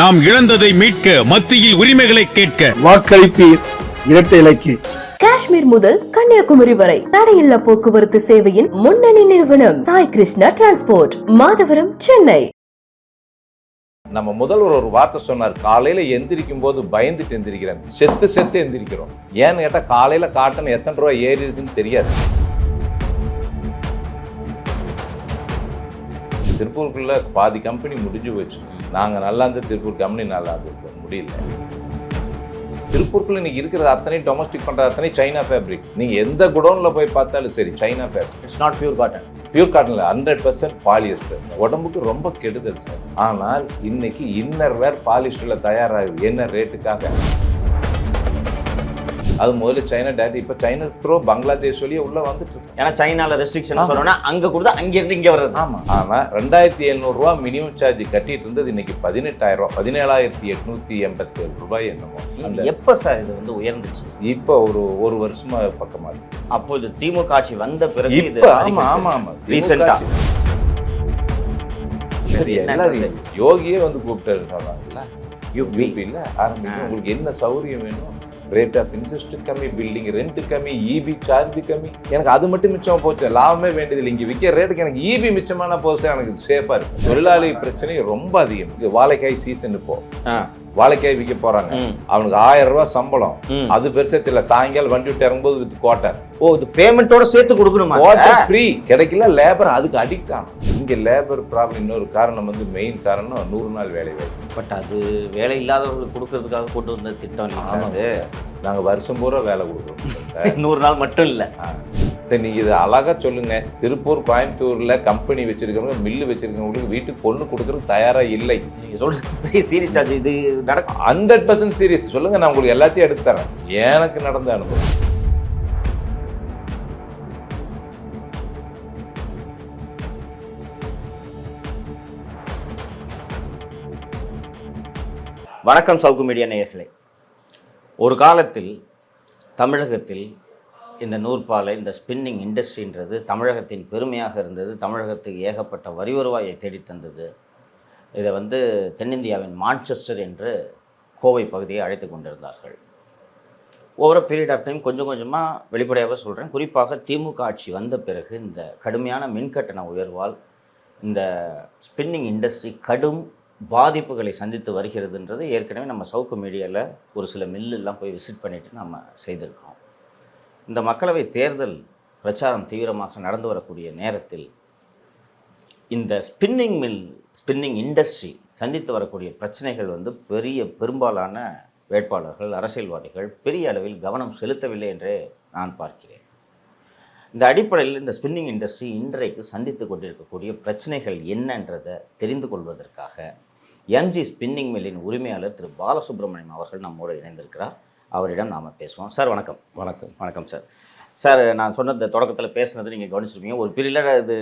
நாம் இழந்ததை மீட்க மத்தியில் உரிமைகளை கேட்க. வாக்களிப்பீர் இரட்டை இலைக்கு. காஷ்மீர் முதல் கன்னியாகுமரி வரை தடையில்லா போக்குவரத்து சேவையின் முன்னணி நிறுவனம் சாய் கிருஷ்ணா டிரான்ஸ்போர்ட் மாதவரம் சென்னை. நம்ம முதல்வர் ஒரு வார்த்தை சொன்னார் காலையில எந்திரிக்கும் போது பயந்துட்டு எந்திரிக்கிறேன். செத்து செத்து எந்திரிக்கிறோம். ஏன்னு கேட்டா காலையில காட்டன் எத்தனை ரூபாய் ஏறி இருக்குன்னு தெரியாது. திருப்பூருக்குள்ள பாதி கம்பெனி முடிஞ்சு போச்சு நாங்க நல்லா இருந்த திருப்பூர் கம்பெனி நல்லா இருந்திருக்கோம் முடியல. திருப்பூருக்குள்ள இன்னைக்கு இருக்கிற அத்தனை டொமஸ்டிக் பண்ற அத்தனை சைனா ஃபேப்ரிக் நீங்க எந்த குடோன்ல போய் பார்த்தாலும் சரி China fabric it's not pure cotton pure காட்டன்ல hundred percent polyester உடம்புக்கு ரொம்ப கெடுதல் சார். ஆனால் இன்னைக்கு இன்னர் வேர் பாலிஸ்டர்ல தயாராகுது. என்ன ரேட்டுக்காக அது முதல்ல சைனா டேட். இப்ப சைனா ப்ரோ பங்களாதேஷ் வழியே உள்ள வந்துட்டு இருக்கு. ஏன்னா சைனால ரெஸ்ட்ரிக்ஷன் சொல்லணும்னா அங்க கொடுத்தா அங்க இருந்து இங்க வர்றது. ஆமா. ஆனா ரெண்டாயிரத்தி எழுநூறு ரூபாய் மினிமம் சார்ஜ் கட்டிட்டு இருந்தது இன்னைக்கு பதினெட்டாயிரம் ரூபாய் பதினேழாயிரத்தி எட்நூத்தி எண்பத்தி ஏழு ரூபாய் என்னமோ. எப்ப சார் இது வந்து உயர்ந்துச்சு? இப்ப ஒரு ஒரு வருஷமா பக்கமா இருக்கு. அப்போ இது திமுக ஆட்சி வந்த பிறகு இது இப்ப ஆமா ஆமா ஆமா. ரீசெண்டா சரி என்ன எல்லாரும் யோகியே வந்து கூப்பிட்டாரு சொன்னாங்கல்ல. யூபி. யூபியில் ஆரம்பிக்கும் உங்களுக்கு என்ன சௌரியம் வேணும் ரேட் ஆஃப் இன்ட்ரெஸ்ட் கம்மி பில்டிங் ரெண்ட் கம்மி இபி சார்ஜ் கம்மி. எனக்கு அது மட்டும் மிச்சமாக போச்சு. லாபமே வேண்டியதில்லை. இங்கே விற்கிற ரேட்டுக்கு எனக்கு இபி மிச்சமான போச்சு எனக்கு சேஃபாக இருக்கும். தொழிலாளி பிரச்சனை ரொம்ப அதிகம். வாழைக்காய் சீசன் இப்போ வாழைக்காய் விற்க போறாங்க. அவனுக்கு ஆயிரம் ரூபாய் சம்பளம். அது பெருசா தெரியல. சாயங்காலம் வண்டி விட்டு இறங்கும்போது வித் குவார்டர் ஓ இது பேமெண்ட்டோட சேர்த்து கொடுக்கணுமா? வாட்டர் ஃப்ரீ கிடைக்கல லேபர் அதுக்கு அடிக்ட் ஆகும் இங்க லேபர் ப்ராப்ளம் இன்னொரு காரணம் வந்து மெயின் காரணம் நூறு நாள் வேலை வாய்ப்பு. பட் அது வேலை இல்லாதவர்களுக்கு கொடுக்கறதுக்காக கொண்டு வந்த திட்டம் இல்லைங்களா ஆமாம் அது? நாங்க வருஷம் பூரா வேலை கொடுக்குறோம். நூறு நாள் மட்டும் இல்ல. ஆ. சரி நீங்க இது அழகா சொல்லுங்க. திருப்பூர் கோயம்புத்தூர்ல கம்பெனி வச்சிருக்கிறவங்க மில்லு வச்சிருக்கிறவங்களுக்கு வீட்டுக்கு பொண்ணு கொடுக்கறதுக்கு தயாரா இல்லை. நீங்க சொல்றது பெரிய சீரியஸ் ஆச்சு. இது நடக்கும். ஹண்ட்ரட் பர்சன்ட் சீரியஸ் சொல்லுங்க நான் உங்களுக்கு எல்லாத்தையும் எடுத்து தரேன். எனக்கு நடந்த அனுபவம். வணக்கம் சவுக்கு மீடியா நேயர்களே. ஒரு காலத்தில் தமிழகத்தில் இந்த நூற்பாலை இந்த ஸ்பின்னிங் இண்டஸ்ட்ரின்றது தமிழகத்தின் பெருமையாக இருந்தது. தமிழகத்துக்கு ஏகப்பட்ட வரி வருவாயை தேடித்தந்தது இதை வந்து தென்னிந்தியாவின் மான்செஸ்டர் என்று கோவை பகுதியை அழைத்து கொண்டிருந்தார்கள். ஓவர பீரியட் ஆஃப் டைம் கொஞ்சம் கொஞ்சமாக வெளிப்படையாக சொல்கிறேன் குறிப்பாக திமுக ஆட்சி வந்த பிறகு இந்த கடுமையான மின்கட்டண உயர்வால் இந்த ஸ்பின்னிங் இண்டஸ்ட்ரி கடும் பாதிப்புகளை சந்தித்து வருகிறதுன்றது ஏற்கனவே நம்ம சவுக்கு மீடியாவில் ஒரு சில மில்லெல்லாம் போய் விசிட் பண்ணிவிட்டு நம்ம செய்திருக்கோம் இந்த மக்களவை தேர்தல் பிரச்சாரம் தீவிரமாக நடந்து வரக்கூடிய நேரத்தில் இந்த ஸ்பின்னிங் மில் ஸ்பின்னிங் இண்டஸ்ட்ரி சந்தித்து வரக்கூடிய பிரச்சனைகள் வந்து பெரிய பெரும்பாலான வேட்பாளர்கள் அரசியல்வாதிகள் பெரிய அளவில் கவனம் செலுத்தவில்லை என்றே நான் பார்க்கிறேன். இந்த அடிப்படையில் இந்த ஸ்பின்னிங் இண்டஸ்ட்ரி இன்றைக்கு சந்தித்து கொண்டிருக்கக்கூடிய பிரச்சனைகள் என்னன்றதை தெரிந்து கொள்வதற்காக எம்ஜி ஸ்பின்னிங் மில்லின் உரிமையாளர் திரு. பாலசுப்ரமணியம் அவர்கள் நம்மோடு இணைந்திருக்கிறார். அவரிடம் நாம் பேசுவோம். சார் வணக்கம். வணக்கம். வணக்கம் சார். சார் நான் சொன்ன இந்த தொடக்கத்தில் பேசுனது நீங்கள் கவனிச்சிருப்பீங்க. ஒரு பீரியடில் இது.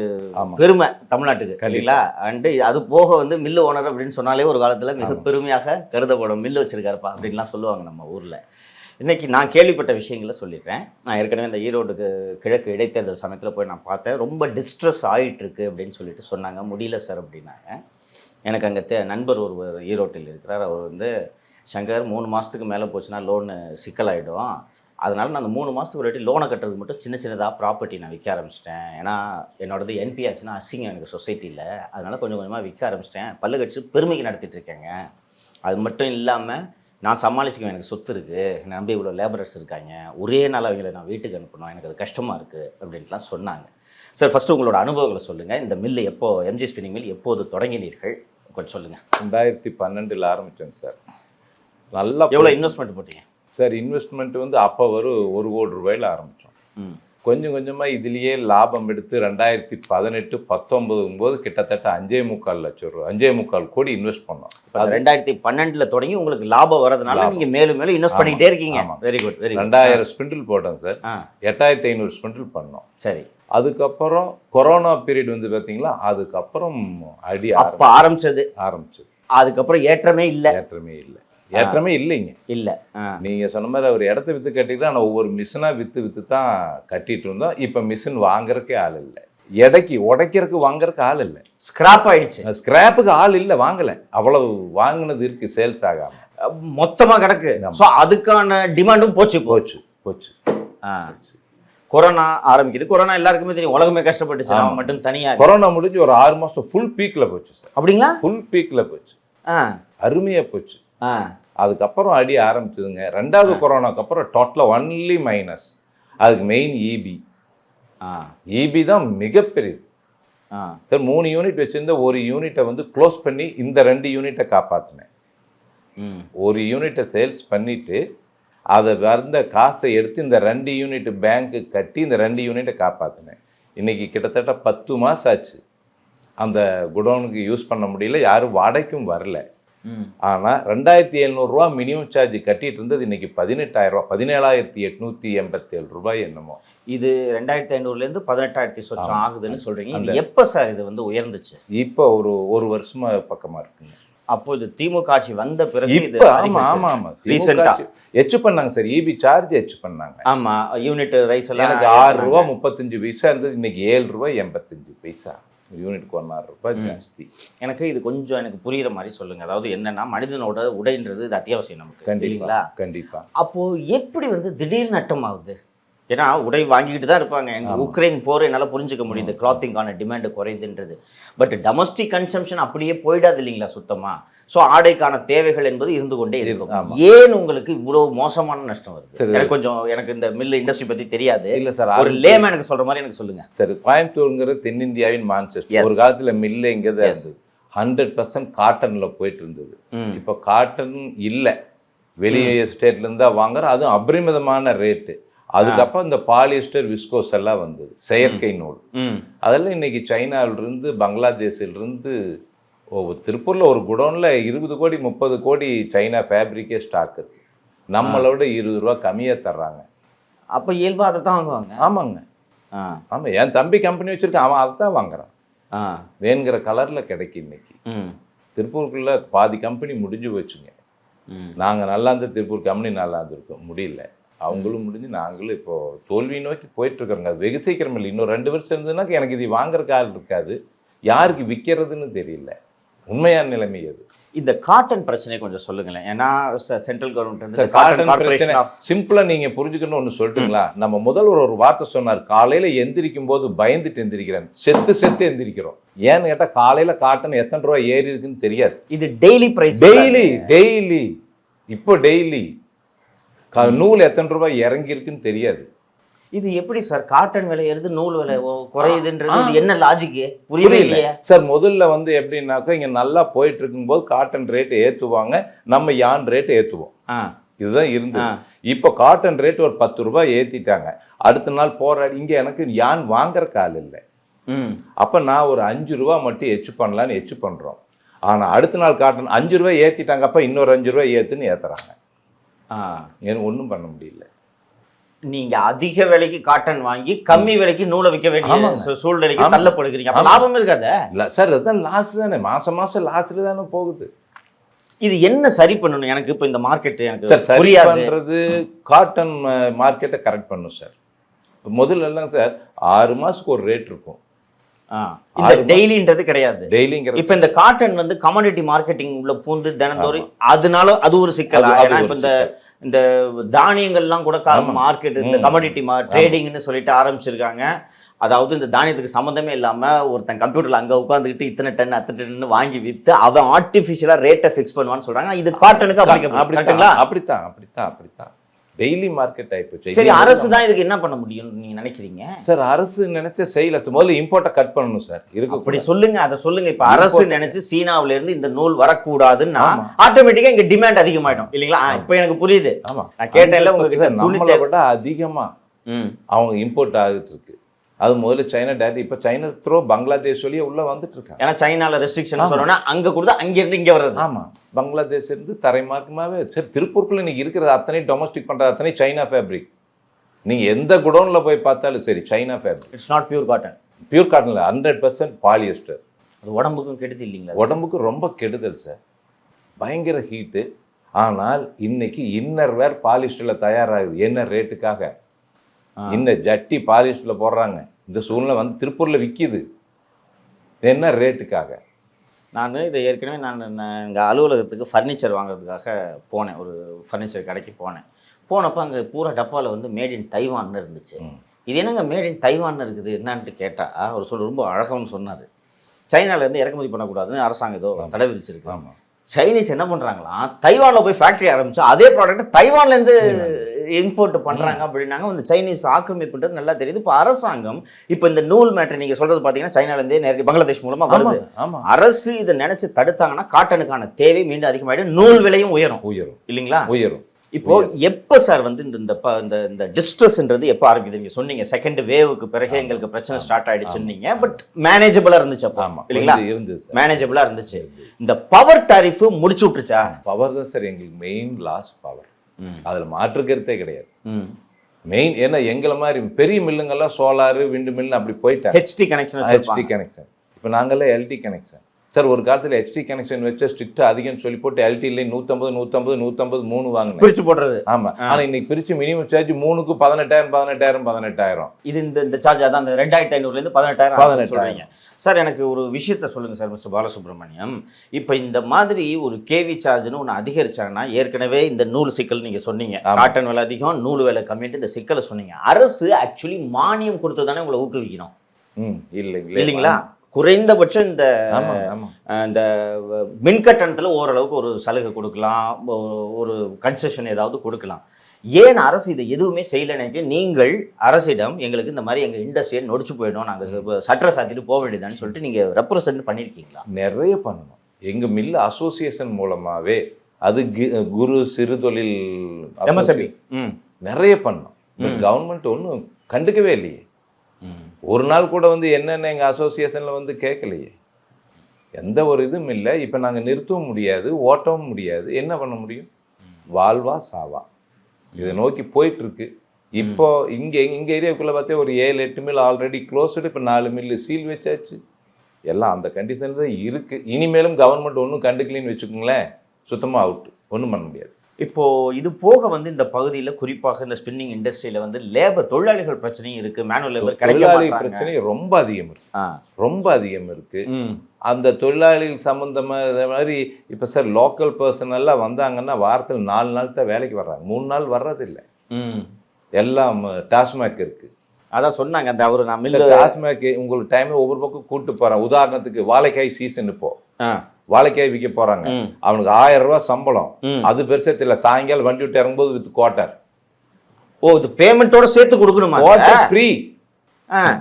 பெருமை தமிழ்நாட்டுக்கு. இல்லைங்களா? அண்டு அது போக வந்து மில்லு ஓனர் அப்படின்னு சொன்னாலே ஒரு காலத்தில் மிக. பெருமையாக கருதப்படும். மில்லு வச்சிருக்காருப்பா அப்படின்லாம் சொல்லுவாங்க நம்ம ஊரில். இன்னைக்கு நான் கேள்விப்பட்ட விஷயங்களை சொல்லிடுறேன். நான் ஏற்கனவே இந்த ஈரோடுக்கு கிழக்கு இடைத்தேர்தல் சமயத்தில் போய் நான் பார்த்தேன். ரொம்ப டிஸ்ட்ரெஸ் ஆயிட்டு இருக்கு அப்படின்னு சொல்லிட்டு சொன்னாங்க. முடியல சார் அப்படின்னாங்க. எனக்கு அங்கே தே நண்பர் ஒருவர் ஈரோட்டில் இருக்கிறார். அவர் வந்து சங்கர் மூணு மாதத்துக்கு மேலே போச்சுன்னா லோனு சிக்கலாயிடும். அதனால் நான் அந்த மூணு மாதத்துக்கு ஒரு வாட்டி லோனை கட்டுறதுக்கு மட்டும் சின்ன சின்னதாக ப்ராப்பர்ட்டி நான் விற்க ஆரம்பிச்சிட்டேன். ஏன்னா என்னோடது என்பி ஆச்சுன்னா அசிங்கம் எனக்கு சொசைட்டியில் அதனால் கொஞ்சம் கொஞ்சமாக விற்க ஆரம்பிச்சிட்டேன். பல்லு கடிச்சு பெருமைக்கு நடத்திட்டு இருக்கேங்க. அது மட்டும் இல்லாமல் நான் சமாளிச்சுக்குவேன். எனக்கு சொத்து இருக்குது என்னை நம்பி இவ்வளோ லேபரர்ஸ் இருக்காங்க. ஒரே நாள் அவங்கள நான் வீட்டுக்கு அனுப்பணும். எனக்கு அது கஷ்டமாக இருக்குது அப்படின்ட்டுலாம் சொன்னாங்க. சார் ஃபஸ்ட்டு உங்களோட அனுபவங்களை சொல்லுங்கள் இந்த மில்லு எப்போ எம்ஜி ஸ்பின்னிங் மில் எப்போது தொடங்கினீர்கள்? கொஞ்சம் சொல்லுங்கள் ரெண்டாயிரத்தி பன்னெண்டுல ஆரம்பித்தேங்க சார் நல்லா எவ்வளோ இன்வெஸ்ட்மெண்ட் போட்டீங்க? சார் இன்வெஸ்ட்மெண்ட் வந்து அப்போ ஒரு ஒரு கோடி ரூபாயில ஆரம்பிச்சோம். ம். கொஞ்சம் கொஞ்சமா இதுலயே லாபம் எடுத்து ரெண்டாயிரத்தி பதினெட்டு பத்தொன்பதும் போது கிட்டத்தட்ட அஞ்சே முக்கால் லட்சம் ரூபா அஞ்சே முக்கால் கோடி இன்வெஸ்ட் பண்ணோம். ரெண்டாயிரத்தி பன்னெண்டுல தொடங்கி உங்களுக்கு லாபம் வரதுனால லாபம். நீங்க மேலும் மேலும் இன்வெஸ்ட் பண்ணிக்கிட்டே இருக்கீங்க. வெரி குட் வெரி ரெண்டாயிரம் ஸ்பிண்டில் போட்டோம் சார். எட்டாயிரத்தி ஐநூறு ஸ்பிண்டில் பண்ணோம். சரி. அதுக்கப்புறம் கொரோனா பீரியட் வந்து பாத்தீங்களா அதுக்கப்புறம் அடி அப்ப ஆரம்பிச்சது. ஆரம்பிச்சது அதுக்கப்புறம் ஏற்றமே இல்ல. ஏற்றமே இல்லை. ஏற்றமே இல்லைங்க. இல்ல. ஆ. நீங்க சொன்ன மாதிரி அவர் இடத்த வித்து கட்டிட்டு ஆனால் ஒவ்வொரு மிஷினா வித்து வித்து தான் கட்டிட்டு இருந்தோம். இப்போ மிஷின் வாங்குறதுக்கே ஆள் இல்லை. எடைக்கு உடைக்கிறதுக்கு வாங்குறதுக்கு ஆள் இல்லை. ஸ்கிராப் ஆயிடுச்சு. ஸ்கிராப்புக்கு ஆள் இல்லை வாங்கலை. அவ்வளவு வாங்கினது இருக்கு சேல்ஸ் ஆகாம. மொத்தமா கிடக்கு. ஸோ அதுக்கான டிமாண்டும் போச்சு போச்சு போச்சு. ஆ. கொரோனா ஆரம்பிக்குது. கொரோனா எல்லாருக்குமே தெரியும். உலகமே கஷ்டப்பட்டுச்சு. நம்ம மட்டும் தனியா இல்ல. கொரோனா முடிஞ்சு ஒரு ஆறு மாசம் ஃபுல் பீக்ல போச்சு சார் அப்படிங்களா? ஃபுல் பீக்ல போச்சு. ஆ. அருமையா போச்சு. ஆ. அதுக்கப்புறம் அடி ஆரம்பிச்சதுங்க. ரெண்டாவது கொரோனாக்கு அப்புறம் டோட்டலா ஒன்லி மைனஸ் அதுக்கு மெயின் இபி இபி தான் மிகப்பெரியது. ஆ. சார் மூணு யூனிட் வச்சிருந்த ஒரு யூனிட்டை வந்து க்ளோஸ் பண்ணி இந்த ரெண்டு யூனிட்டை காப்பாற்றினேன் ஒரு யூனிட்டை சேல்ஸ் பண்ணிட்டு அதை வந்த காசை எடுத்து இந்த ரெண்டு யூனிட் பேங்க்கு கட்டி இந்த ரெண்டு யூனிட்டை காப்பாற்றினேன் இன்னைக்கு கிட்டத்தட்ட பத்து மாதம் ஆச்சு. அந்த குடோனுக்கு யூஸ் பண்ண முடியல யாரும் வாடகைக்கும் வரல. ஆனால் ரெண்டாயிரத்தி எழுநூறுரூவா மினிமம் சார்ஜ் கட்டிட்டு இருந்தது இன்னைக்கு பதினெட்டாயிரம் ரூபா பதினேழாயிரத்தி எட்நூத்தி எண்பத்தி ஏழு ரூபாய் என்னமோ. இது ரெண்டாயிரத்தி ஐநூறுல இருந்து பதினெட்டாயிரத்தி சொச்சம். ஆகுதுன்னு சொல்றீங்க. இது எப்ப சார் இது வந்து உயர்ந்துச்சு? இப்போ ஒரு ஒரு வருஷமா பக்கமா இருக்குங்க. அப்போ இது திமுக ஆட்சி வந்த பிறகு இது இப்போ ஆமா அதிகரிச்சிருக்கு. ஆமா ஆமா. Recent-ஆ. எச்சு பண்ணாங்க சார். இபி சார்ஜ் எச்சு பண்ணாங்க. ஆமா யூனிட் ரைஸ் எல்லாம் எனக்கு ஆறு ரூபா முப்பத்தஞ்சு பைசா இருந்தது இன்னைக்கு ஏழு ரூபாய் எண்பத்தஞ்சு பைசா. யூனிட்க்கு ஒன்னாறு ரூபாய் ஜாஸ்தி. எனக்கு இது கொஞ்சம் எனக்கு புரியுற மாதிரி சொல்லுங்க. அதாவது என்னன்னா மனிதனோட உடைன்றது இது அத்தியாவசியம் நமக்கு கண்டிப்பா இல்லைங்களா? கண்டிப்பா. அப்போ எப்படி வந்து திடீர் நட்டம் ஆகுது ஏன்னா உடை வாங்கிக்கிட்டு தான் இருப்பாங்க. எங்க ஆமா. உக்ரைன் போர் என்னால புரிஞ்சுக்க முடியுது. கிளாத்திங்கான டிமாண்ட் குறையுதுன்றது. பட் டொமஸ்டிக் கன்சம்ஷன் அப்படியே போயிடாது இல்லைங்களா சுத்தமா? ஸோ ஆடைக்கான தேவைகள் என்பது இருந்து கொண்டே இருக்கும். ஏன் உங்களுக்கு இவ்வளவு மோசமான நஷ்டம் வருது. எனக்கு கொஞ்சம் எனக்கு இந்த மில் இண்டஸ்ட்ரி பத்தி தெரியாது. இல்ல சார் ஒரு லேமேனுக்கு சொல்ற மாதிரி எனக்கு சொல்லுங்க. சரி கோயம்புத்தூருங்கிறது தென்னிந்தியாவின் மான்செஸ்டர். ஒரு காலத்துல மில்லு தான் Yes. இருந்தது? ஹண்ட்ரட் பர்சன்ட் காட்டன்ல போயிட்டு இருந்தது. இப்போ காட்டன் இல்லை. வெளியே ஸ்டேட்ல இருந்தா வாங்குற அதுவும் அபரிமிதமான ரேட்டு அதுக்கப்புறம் இந்த பாலிஸ்டர் விஸ்கோஸ் எல்லாம் வந்தது செயற்கை நூல். ம். அதெல்லாம் இன்னைக்கு சைனாவிலிருந்து பங்களாதேஷிலிருந்து ஓ திருப்பூர்ல ஒரு குடோன்ல இருபது கோடி முப்பது கோடி சைனா ஃபேப்ரிக்கே ஸ்டாக் இருக்கு. நம்மளோட இருபது ரூபா கம்மியா தர்றாங்க. அப்ப இயல்பா அதை தான் வாங்குவாங்க? ஆமாங்க. ஆ. ஆமா என் தம்பி கம்பெனி வச்சிருக்கான் அவன் அதை தான் வாங்குறான். ஆ. வேணுங்கிற கலர்ல கிடைக்கும் இன்னைக்கு. ம். திருப்பூருக்குள்ள பாதி கம்பெனி முடிஞ்சு போச்சுங்க. ம். நாங்க நல்லா இருந்த திருப்பூர் கம்பெனி நல்லா இருந்திருக்கோம். முடியல. அவங்களும் முடிஞ்சு நாங்களும் இப்போ தோல்வி நோக்கி போயிட்டு இருக்கிறோங்க அது வெகு சீக்கிரம் இல்லை. இன்னும் ரெண்டு வருஷம் இருந்ததுன்னா எனக்கு இது வாங்குறதுக்கு ஆள் இருக்காது. யாருக்கு விற்கிறதுன்னு தெரியல. உண்மையான நிலைமை அது. இந்த காட்டன் பிரச்சனை கொஞ்சம் சொல்லுங்களேன். ஏன்னா சென்ட்ரல் கவர்மெண்ட் காட்டன் பிரச்சனை கார்பரேஷன் ஆஃப் சிம்பிளா நீங்க புரிஞ்சுக்கணும் ஒண்ணு சொல்லட்டுங்களா நம்ம முதல்வர் ஒரு வார்த்தை சொன்னார். காலையில எந்திரிக்கும் போது பயந்துட்டு எந்திரிக்கிறேன். செத்து செத்து எந்திரிக்கிறோம். ஏன்னு கேட்டா காலையில காட்டன் எத்தனை ரூபாய் ஏறி இருக்குன்னு தெரியாது. இது டெய்லி பிரைஸ் டெய்லி டெய்லி இப்போ டெய்லி நூல் எத்தனை ரூபாய் இறங்கி இருக்குன்னு தெரியாது. இது எப்படி சார் காட்டன் விலை ஏறுது நூல் விலை குறையுதுன்றது என்ன லாஜிக்கு புரியவே புரியல. இல்லையே. சார் முதல்ல வந்து எப்படின்னாக்கா இங்க நல்லா போயிட்டு இருக்கும்போது காட்டன் ரேட் ஏத்துவாங்க நம்ம யான் ரேட் ஏத்துவோம். ஆ. இதுதான் இருந்தது. இப்போ காட்டன் ரேட் ஒரு பத்து ரூபாய் ஏத்திட்டாங்க. அடுத்த நாள் போராடி இங்க எனக்கு யான் வாங்குற கால் இல்லை. அப்ப நான் ஒரு அஞ்சு ரூபா மட்டும் எச்சு பண்ணலான்னு எச்சு பண்றோம். ஆனா அடுத்த நாள் காட்டன் அஞ்சு ரூபாய் ஏத்திட்டாங்க அப்ப இன்னொரு அஞ்சு ரூபாய் ஏத்துன்னு ஏத்துறாங்க. ஆ எனக்கு ஒண்ணும் பண்ண முடியல. நீங்க அதிக விலைக்கு காட்டன் வாங்கி கம்மி விலைக்கு நூலை விற்க வேண்டிய சூழ்நிலைக்கு. தள்ளப்படுகிறீங்க. அப்ப. லாபம் இருக்காத இல்ல சார் அதுதான் லாஸ் தானே. மாசம் மாசம் லாஸ்ல தானே போகுது. இது என்ன சரி பண்ணணும்? எனக்கு இப்ப இந்த மார்க்கெட் சார் எனக்கு சரி புரியாது. பண்றது காட்டன் மார்க்கெட்டை கரெக்ட் பண்ணும் சார். முதல்ல எல்லாம் சார் ஆறு மாசத்துக்கு ஒரு ரேட் இருக்கும். டெய்லின்றது கிடையாது. டெய்லிங்கிறது இப்ப இந்த காட்டன் வந்து கமாடிட்டி மார்க்கெட்டிங் உள்ள பூந்து தினந்தோறும் அதனால அது ஒரு சிக்கல்? ஏன்னா இப்ப இந்த இந்த தானியங்கள்லாம் கூட. மார்க்கெட் இந்த. கமாடிட்டி ட்ரேடிங்னு சொல்லிட்டு ஆரம்பிச்சிருக்காங்க. அதாவது இந்த தானியத்துக்கு சம்மந்தமே இல்லாம ஒருத்தன் கம்ப்யூட்டர்ல அங்க உட்காந்துக்கிட்டு இத்தனை டன் அத்தனை டன் வாங்கி வித்து அவன் ஆர்டிபிஷியலா ரேட்டை ஃபிக்ஸ் பண்ணுவான்னு சொல்றாங்க. இது காட்டனுக்கு அப்படித்தான் அப்படிங்களா அப்படித்தான் அப்படித்தான் அப்படித்தான். டெய்லி மார்க்கெட் ஆயிப்போச்சு சரி அரசு தான் இதுக்கு என்ன பண்ண முடியும் நீங்க நினைக்கிறீங்க? சார் அரசு நினைச்ச செய்யல முதல்ல இம்போர்ட்டை கட் பண்ணணும் சார் இருக்கு அப்படி சொல்லுங்க அதை சொல்லுங்க. இப்ப அரசு நினைச்சு சீனாவுல இருந்து இந்த நூல் வரக்கூடாதுன்னா. ஆட்டோமேட்டிக்கா இங்க டிமாண்ட் அதிகமாயிடும். இல்லைங்களா? இப்ப எனக்கு புரியுது. ஆமா. நான் கேட்டேன்ல உங்ககிட்ட நம்மளை விட அதிகமா அவங்க இம்போர்ட் ஆகிட்டு இருக்கு. அது முதல்ல சைனா டேரக்ட் இப்ப சைனா த்ரோ பங்களாதேஷ் வழியா உள்ள வந்துட்டு இருக்காங்க ஏன்னா சைனால ரெஸ்ட்ரிக்ஷன். சொன்னோம்னா அங்க கொடுத்தா அங்க இருந்து இங்க வர்றது. ஆமா. பங்களாதேஷ் இருந்து தரைமார்க்கமாவே சரி திருப்பூருக்குள்ள இன்னைக்கு இருக்கிறது அத்தனை டொமஸ்டிக் பண்ற அத்தனை சைனா ஃபேப்ரிக் நீங்க எந்த குடோன்ல போய் பார்த்தாலும் சரி China fabric it's not pure cotton pure காட்டன்ல hundred percent polyester அது உடம்புக்கும் கெடுதி இல்லைங்களா? உடம்புக்கு ரொம்ப கெடுதல் சார் பயங்கர ஹீட்டு ஆனால் இன்னைக்கு இன்னர் வேர் பாலிஸ்டர்ல தயாராகுது. என்ன ரேட்டுக்காக இந்த ஜட்டி பாலிஷ்ல போடுறாங்க. இந்த சூழ்நிலை வந்து திருப்பூர்ல விக்குது. என்ன ரேட்டுக்காக? நான் இதை ஏற்கனவே நான் எங்கள் அலுவலகத்துக்கு ஃபர்னிச்சர் வாங்குறதுக்காக போனேன். ஒரு ஃபர்னிச்சர் கடைக்கு போனேன். போனப்போ அங்கே பூரா டப்பாவில் வந்து மேட் இன் தைவான்னு இருந்துச்சு. இது என்னங்க மேட் இன் தைவான் இருக்குது? என்னன்ட்டு கேட்டால் அவர் சொல்ல ரொம்ப அழகான்னு சொன்னார். சைனாலேருந்து இறக்குமதி பண்ணக்கூடாதுன்னு அரசாங்கம் ஏதோ தடை விதிச்சிருக்கு. சைனீஸ் என்ன பண்ணுறாங்களாம் தைவானில் போய் ஃபேக்ட்ரி ஆரம்பிச்சு அதே ப்ராடக்ட் தைவான்லேருந்து இம்போர்ட் பண்ணுறாங்க அப்படின்னாங்க. வந்து சைனீஸ் ஆக்கிரமிப்புன்றது நல்லா தெரியுது. இப்போ அரசாங்கம் இப்போ இந்த நூல் மேட்ரு நீங்கள் சொல்கிறது பார்த்தீங்கன்னா சைனாலேருந்தே நேரடி பங்களாதேஷ் மூலமாக வருது. அரசு இதை நினைச்சு தடுத்தாங்கன்னா காட்டனுக்கான தேவை மீண்டும் அதிகமாயிடும். நூல் விலையும் உயரும். உயரும். இல்லைங்களா? உயரும். இப்போ எப்போ சார் வந்து இந்த இந்த இந்த இந்த டிஸ்ட்ரெஸ்ன்றது எப்போ ஆரம்பிக்குது? நீங்க சொன்னீங்க செகண்ட் வேவுக்கு பிறகு எங்களுக்கு பிரச்சனை ஸ்டார்ட் ஆயிடுச்சுன்னீங்க. பட் மேனேஜபிளா இருந்துச்சு அப்போ. ஆமா. இல்லைங்களா? இருந்து- இருந்தது சார். மேனேஜபிளா இருந்துச்சு. இந்த பவர் டாரிஃப் முடிச்சு விட்டுச்சா பவர் தான் சார் எங்களுக்கு மெயின் லாஸ் பவர் அதுல மாற்று கருத்தே கிடையாது. ம். மெயின் ஏன்னா எங்களை மாதிரி பெரிய மில்லுங்கெல்லாம் சோலார் விண்டு மில் அப்படி போயிட்டாங்க ஹெச்டி கனெக்ஷன் ஹெச்டி கனெக்ஷன் இப்போ நாங்கெல்லாம் எல்டி கனெக்ஷன் சார் ஒரு காலத்துல ஹெச்டி கனெக்ஷன் வச்சா ஸ்ட்ரிக்ட் அதிகம்னு சொல்லி போட்டு எல்டில நூற்றம்பது நூற்றம்பது நூற்றம்பது மூணு வாங்கினேன். பிரிச்சு போடுறது. ஆமா. ஆனா இன்னைக்கு பிரிச்சு மினிமம் சார்ஜ் மூணுக்கு பதினெட்டாயிரம் பதினெட்டாயிரம் பதினெட்டாயிரம். இது இந்த இந்த சார்ஜ் அதான் அந்த ரெண்டாயிரத்தி ஐநூறுலேருந்து பதினெட்டாயிரம் பதினெட்டாயிரம். சொல்றீங்க. சார் எனக்கு ஒரு விஷயத்த சொல்லுங்க சார் மிஸ்டர் பாலசுப்ரமணியம். இப்போ இந்த மாதிரி ஒரு கேவி சார்ஜ்னு ஒன்று அதிகரிச்சாங்கன்னா ஏற்கனவே இந்த நூல் சிக்கல் நீங்க சொன்னீங்க. காட்டன் விலை அதிகம் நூல் விலை கம்மின்ட்டு இந்த சிக்கலை சொன்னீங்க. அரசு ஆக்சுவலி மானியம் கொடுத்து தானே உங்களை ஊக்குவிக்கணும். ம் இல்லை இல்லைங்களா? குறைந்தபட்சம் இந்த இந்த மின் கட்டணத்தில் ஓரளவுக்கு ஒரு சலுகை கொடுக்கலாம். ஒரு- கன்செஷன் ஏதாவது கொடுக்கலாம். ஏன் அரசு இதை எதுவுமே செய்யலைன்னு நீங்கள் அரசிடம் எங்களுக்கு இந்த மாதிரி எங்கள் இண்டஸ்ட்ரியை நொடிச்சு போயிடும் நாங்கள் சட்டரை சாத்திட்டு போக வேண்டியதான்னு சொல்லிட்டு நீங்கள் ரெப்ரசன்ட் பண்ணியிருக்கீங்களா? நிறைய பண்ணணும். எங்க மில் அசோசியேஷன் மூலமாவே அது குரு சிறு தொழில் ம். நிறைய பண்ணோம் கவர்மெண்ட் ஒன்றும் கண்டுக்கவே இல்லையே. ஒரு நாள் கூட வந்து என்னென்ன எங்கள் அசோசியேஷனில் வந்து கேட்கலையே. எந்த ஒரு இதுவும் இல்லை. இப்போ நாங்கள் நிறுத்தவும் முடியாது ஓட்டவும் முடியாது. என்ன பண்ண முடியும்? வாழ்வா சாவா. இதை நோக்கி போயிட்டுருக்கு. இப்போ இங்கே எங்க ஏரியாவுக்குள்ளே பார்த்தா ஒரு ஏழு எட்டு மில் ஆல்ரெடி க்ளோஸ்டு இப்போ நாலு மில்லு சீல் வச்சாச்சு. எல்லாம் அந்த கண்டிஷனில் தான் இருக்குது இனிமேலும் கவர்மெண்ட் ஒன்றும் கண்டுக்கலின்னு வச்சுக்கோங்களேன். சுத்தமாக அவுட் ஒன்றும் பண்ண முடியாது. இப்போ இது போக வந்து இந்த பகுதியில் குறிப்பாக இந்த ஸ்பின்னிங் இண்டஸ்ட்ரியில வந்து லேபர் தொழிலாளிகள் பிரச்சனையும் இருக்கு. மேனுவல் லேபர் தொழிலாளி. பிரச்சனை ரொம்ப அதிகம் இருக்கு. ரொம்ப அதிகம் இருக்கு. ம். அந்த தொழிலாளிகள் சம்மந்தமாக இது மாதிரி இப்போ சார் லோக்கல் பர்சன் எல்லாம் வந்தாங்கன்னா வாரத்தில் நாலு நாள் தான் வேலைக்கு வர்றாங்க. மூணு நாள் வர்றதில்லை. எல்லாம் டாஸ்மாக் இருக்கு. அதான் சொன்னாங்க. அந்த அவர் நான் மில்லு டாஸ்மாக் உங்களுக்கு டைம் ஒவ்வொரு பக்கம் கூட்டு போறேன். உதாரணத்துக்கு வாழைக்காய் சீசன் இப்போ ஆ. வாழைக்காய் விற்க போறாங்க. அவனுக்கு ஆயிரம் ரூபாய் சம்பளம். அது பெருசா தெரியல. சாயங்காலம் வண்டி விட்டு இறங்கும்போது வித் குவார்ட்டர் ஓ இது பேமெண்ட்டோட சேர்த்து கொடுக்கணுமா quarter free.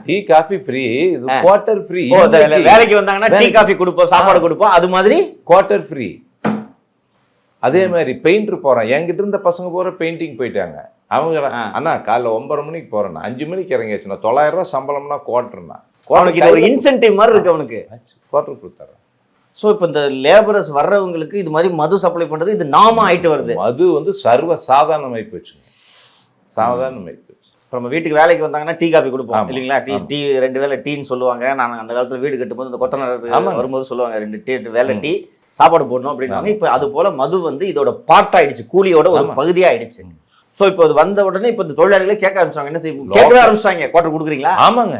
Tea coffee free இது ஆ. குவார்ட்டர் ஃப்ரீ ஓ வேலைக்கு வந்தாங்கன்னா டீ காஃபி கொடுப்போம் சாப்பாடு கொடுப்போம். அது மாதிரி? குவார்ட்டர் ஃப்ரீ அதே மாதிரி பெயிண்டர் போறான். என்கிட்ட இருந்த பசங்க போற பெயிண்டிங் போயிட்டாங்க. அவங்க. அண்ணா காலைல ஒன்பது மணிக்கு போறேன் அஞ்சு மணிக்கு இறங்கியாச்சுன்னா தொள்ளாயிரம் ரூபாய் சம்பளம்னா குவார்டர்னா அவனுக்கு ஒரு இன்சென்டிவ் மாதிரி இருக்கு அவனுக்கு. குவார்டர் கொடுத்தாரு ஸோ இப்போ இந்த லேபரர்ஸ் வர்றவங்களுக்கு இது மாதிரி மது சப்ளை பண்றது இது நாம ஆயிட்டு வருது. அது வந்து சர்வ சாதாரணமாயி போச்சுங்க சாதாரணமாயி போச்சு. இப்போ நம்ம வீட்டுக்கு வேலைக்கு வந்தாங்கன்னா டீ காஃபி கொடுப்போம். இல்லைங்களா? டீ. டீ ரெண்டு வேளை டீன்னு சொல்லுவாங்க. நான் அந்த காலத்துல வீடு கட்டும்போது இந்த கொத்தனார். வரும்போது சொல்லுவாங்க ரெண்டு டீ வேலை டீ சாப்பாடு போடணும் அப்படின்னாங்க. இப்போ அது போல மது வந்து இதோட பார்ட் ஆயிடுச்சு. கூலியோட ஒரு ஆமா. பகுதியா ஆயிடுச்சு. ஸோ இப்போ இது வந்த உடனே இப்போ இந்த தொழிலாளிகளே கேட்க ஆரம்பிச்சாங்க என்ன செய்ய கேட்க ஆரம்பிச்சாங்க குவார்டர் கொடுக்குறீங்களா? ஆமாங்க.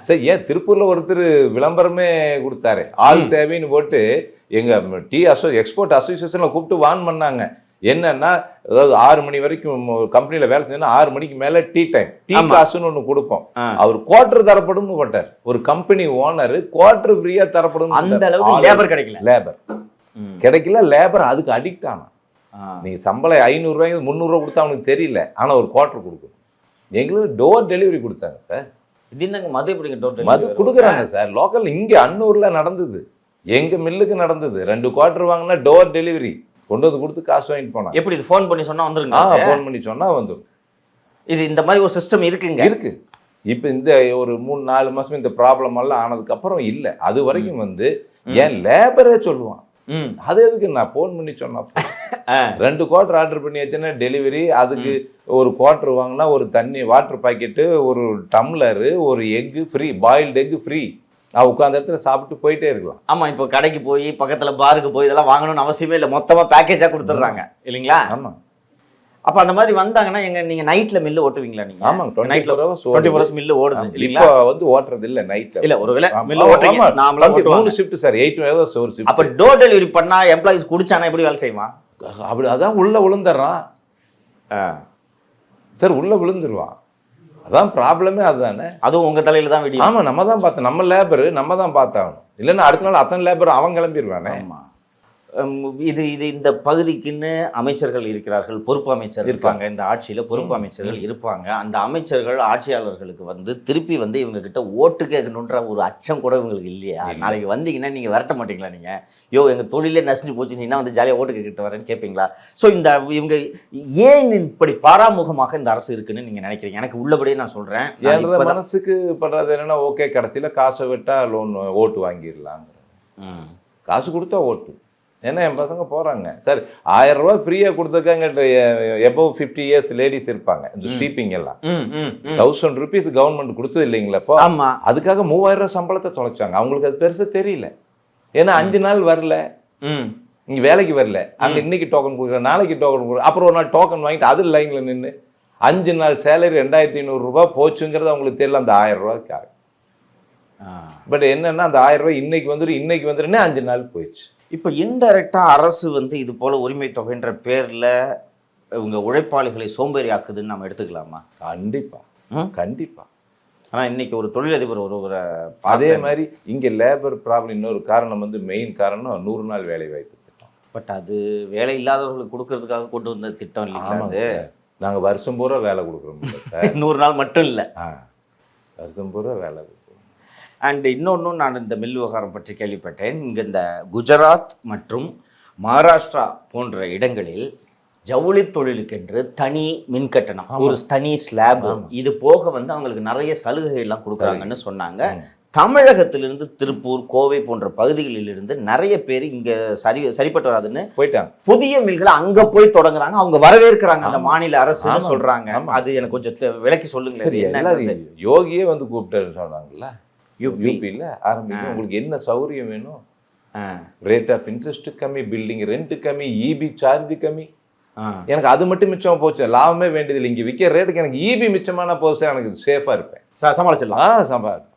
சரி ஏன் திருப்பூர்ல ஒருத்தர் விளம்பரமே கொடுத்தாரு. ஆள் தேவைன்னு போட்டு எங்க டீ அசோ எக்ஸ்போர்ட் அசோசியேஷன்ல கூப்பிட்டு வான் பண்ணாங்க. என்னன்னா அதாவது ஆறு மணி வரைக்கும் கம்பெனில வேலை செஞ்சா ஆறு மணிக்கு மேல டீ டைம். டீ. காசுன்னு ஒண்ணு கொடுப்போம். அவர் குவார்டர் தரப்படும் போட்டார். ஒரு கம்பெனி ஓனர் குவார்டர் ஃப்ரீயா தரப்படும் அந்த அளவுக்கு லேபர் கிடைக்கல. லேபர். கிடைக்கல லேபர் அதுக்கு அடிக்ட் ஆனான். ஆ. நீங்க சம்பளம் ஐநூறு ரூபாய்க்கு முந்நூறுரூவா கொடுத்தா அவனுக்கு தெரியல. ஆனா ஒரு குவார்டர் கொடுக்கணும். எங்களுக்கு டோர் டெலிவரி கொடுத்தாங்க சார். இது என்னங்க மது எப்படிங்க டோட்டல் மது கொடுக்குறாங்க சார். லோக்கல் இங்க அன்னூர்ல நடந்தது. எங்க மில்லுக்கு நடந்தது. ரெண்டு குவார்டர் வாங்கினா டோர் டெலிவரி. கொண்டு வந்து கொடுத்து காசு வாங்கிட்டு போனாங்க. எப்படி இது ஃபோன் பண்ணி சொன்னா ஆ வந்துருங்க ஃபோன் பண்ணி சொன்னா வந்துடும் இது இந்த மாதிரி ஒரு சிஸ்டம் இருக்குங்க. இருக்கு. இப்போ இந்த ஒரு மூணு நாலு மாசம் இந்த ப்ராப்ளம் எல்லாம் ஆனதுக்கு அப்புறம் இல்ல. அது வரைக்கும் வந்து ஏன் லேபரே சொல்லுவான். அது எதுக்கு நான் ஃபோன் பண்ணி சொன்னா போதும். ஆ. ரெண்டு குவார்டர் ஆர்டர் பண்ணியாச்சுன்னா டெலிவரி அதுக்கு ஒரு குவார்டர் வாங்கினா ஒரு தண்ணி வாட்டர் பாக்கெட்டு ஒரு டம்ளரு ஒரு egg free boiled egg free நான் உட்காந்த இடத்துல சாப்பிட்டு போயிட்டே இருக்கலாம். ஆமா இப்போ கடைக்கு போய் பக்கத்துல பாருக்கு போய் இதெல்லாம் வாங்கணும்னு அவசியமே இல்லை. மொத்தமா பேக்கேஜா கொடுத்துட்றாங்க. இல்லைங்களா? ஆமா. அப்ப அந்த மாதிரி வந்தாங்கன்னா எங்க நீங்க நைட்ல மில்லு ஓட்டுவீங்களா நீங்க? ஆமாங்க நைட்ல டுவெண்ட்டி ஃபோர் ஹவர்ஸ் மில்லு ஓடுது. இப்போ வந்து ஓட்டுறது இல்ல நைட்ல இல்ல ஒருவேளை மில்லு ஓட்டுறீங்க. நாமளா மூணு ஷிஃப்ட் சார் எயிட் ஹவர்ஸ் ஒரு ஷிஃப்ட் அப்ப டோர் டெலிவரி பண்ணா எம்ப்ளாயிஸ் குடிச்சானா எப்படி வேலை செய்வான்? அப்படி அதான் உள்ள விழுந்துடுறான். சார் உள்ள விழுந்துருவான். அதான் ப்ராப்ளமே அதுதானே. அதுவும் உங்க தலையில தான் வெடி ஆமா நம்ம தான் பார்த்தோம் நம்ம லேபர் நம்ம தான் பார்த்தாகணும். இல்லைன்னா அடுத்த நாள் அத்தனை லேபர் அவன் கிளம்பிடுவானே ஆமா. இது இது இந்த பகுதிக்குன்னு அமைச்சர்கள் இருக்கிறார்கள் பொறுப்பு அமைச்சர் இருப்பாங்க. இந்த ஆட்சியில பொறுப்பு அமைச்சர்கள் இருப்பாங்க. அந்த அமைச்சர்கள் ஆட்சியாளர்களுக்கு வந்து திருப்பி வந்து இவங்க கிட்ட ஓட்டு கேட்கணுன்ற ஒரு அச்சம் கூட இவங்களுக்கு இல்லையா. இல்ல. நாளைக்கு வந்தீங்கன்னா நீங்க விரட்ட மாட்டீங்களா நீங்க? யோ எங்க தொழிலே நசிஞ்சு போச்சு நீ என்ன வந்து ஜாலியா ஓட்டு கேட்டுட்டு வரேன்னு கேட்பீங்களா? ஸோ இந்த இவங்க ஏன் இப்படி பாராமுகமாக இந்த அரசு இருக்குன்னு நீங்க நினைக்கிறீங்க? எனக்கு உள்ளபடியே நான் நான் இப்பதான்- மனசுக்கு பண்றது என்னன்னா ஓகே கடைசியில காசை விட்டா லோன் ஓட்டு வாங்கிடலாங்க. காசு கொடுத்தா ஓட்டு. ஏன்னா என் பசங்க போறாங்க. சார் ஆயிரம் ரூபாய் ஃப்ரீயா கொடுத்துருக்காங்க எபோவ் ஃபிஃப்டி இயர்ஸ் லேடிஸ் இருப்பாங்க. இந்த ஸ்வீப்பிங் எல்லாம். தௌசண்ட் ருபீஸ் கவர்மெண்ட் கொடுத்தது இல்லைங்களா இப்போ? ஆமா. அதுக்காக மூவாயிரம் ரூபாய் சம்பளத்தை தொலைச்சாங்க. அவங்களுக்கு அது பெருசா தெரியல. ஏன்னா அஞ்சு நாள் வரல. இங்க வேலைக்கு வரல. அங்க இன்னைக்கு டோக்கன் கொடுக்குறேன் நாளைக்கு டோக்கன் கொடுக்குறேன் அப்புறம் ஒரு நாள் டோக்கன் வாங்கிட்டு அது லைன்ல நின்று அஞ்சு நாள் சேலரி ரெண்டாயிரத்தி ஐநூறு ரூபாய் போச்சுங்கிறது அவங்களுக்கு தெரியல. அந்த ஆயிரம் ரூபாய்க்காக. பட் என்னன்னா அந்த ஆயிரம் ரூபாய் இன்னைக்கு வந்துடும் இன்னைக்கு வந்துருன்னே அஞ்சு நாள் போயிடுச்சு. இப்போ இன்டைரக்டா அரசு வந்து இது போல உரிமை தொகைன்ற பேர்ல இவங்க உழைப்பாளிகளை சோம்பேறி ஆக்குதுன்னு நம்ம எடுத்துக்கலாமா? கண்டிப்பா. ம்? கண்டிப்பா. ஆனா இன்னைக்கு ஒரு தொழிலதிபர் ஒருவரை அதே மாதிரி இங்க லேபர் ப்ராப்ளம் இன்னொரு காரணம் வந்து மெயின் காரணம் நூறு நாள் வேலை வாய்ப்பு திட்டம். பட் அது வேலை இல்லாதவர்களுக்கு கொடுக்கறதுக்காக கொண்டு வந்த திட்டம் இல்லைங்களா ஆமாங்க அது? சார். நாங்க வருஷம் பூரா வேலை கொடுக்குறோம். நூறு நாள் மட்டும் இல்லை. ஆ. வருஷம் பூரா வேலை கொடுக்குறோம். அண்ட் இன்னொன்றும் நான் இந்த மில் விவகாரம் பற்றி கேள்விப்பட்டேன். இங்கே இந்த குஜராத் மற்றும் மகாராஷ்டிரா போன்ற இடங்களில் ஜவுளி தொழிலுக்கென்று தனி மின் கட்டணம் ஒரு தனி ஸ்லாப் இது போக வந்து அவங்களுக்கு நிறைய சலுகை எல்லாம் கொடுக்குறாங்கன்னு சொன்னாங்க. தமிழகத்திலிருந்து திருப்பூர் கோவை போன்ற பகுதிகளில் இருந்து நிறைய பேர் இங்க சரி சரிப்பட்டு வராதுன்னு போயிட்டாங்க. புதிய மில்களை அங்க போய் தொடங்குறாங்க. அவங்க வரவேற்கிறாங்க. அந்த மாநில ஆமா. சொல்றாங்க. அது எனக்கு கொஞ்சம் விளக்கி. எல்லாரும் யோகியே வந்து கூப்பிட்டாரு சொன்னாங்கல்ல. யூபியில் ஆரம்பிக்கும். உங்களுக்கு என்ன சௌகரியம் வேணும்? ரேட் ஆஃப் இன்ட்ரெஸ்ட் கம்மி பில்டிங் ரெண்ட் கம்மி இபி சார்ஜ் கம்மி. எனக்கு அது மட்டும் மிச்சமா போச்சு. லாபமே வேண்டியதில்லை. இங்க விற்கிற ரேட்டுக்கு எனக்கு இபி மிச்சமான போச்சு. எனக்கு சேஃபா இருப்பேன். சமாளிச்சிடலாம். ஆ சம்பாதிக்கலாம்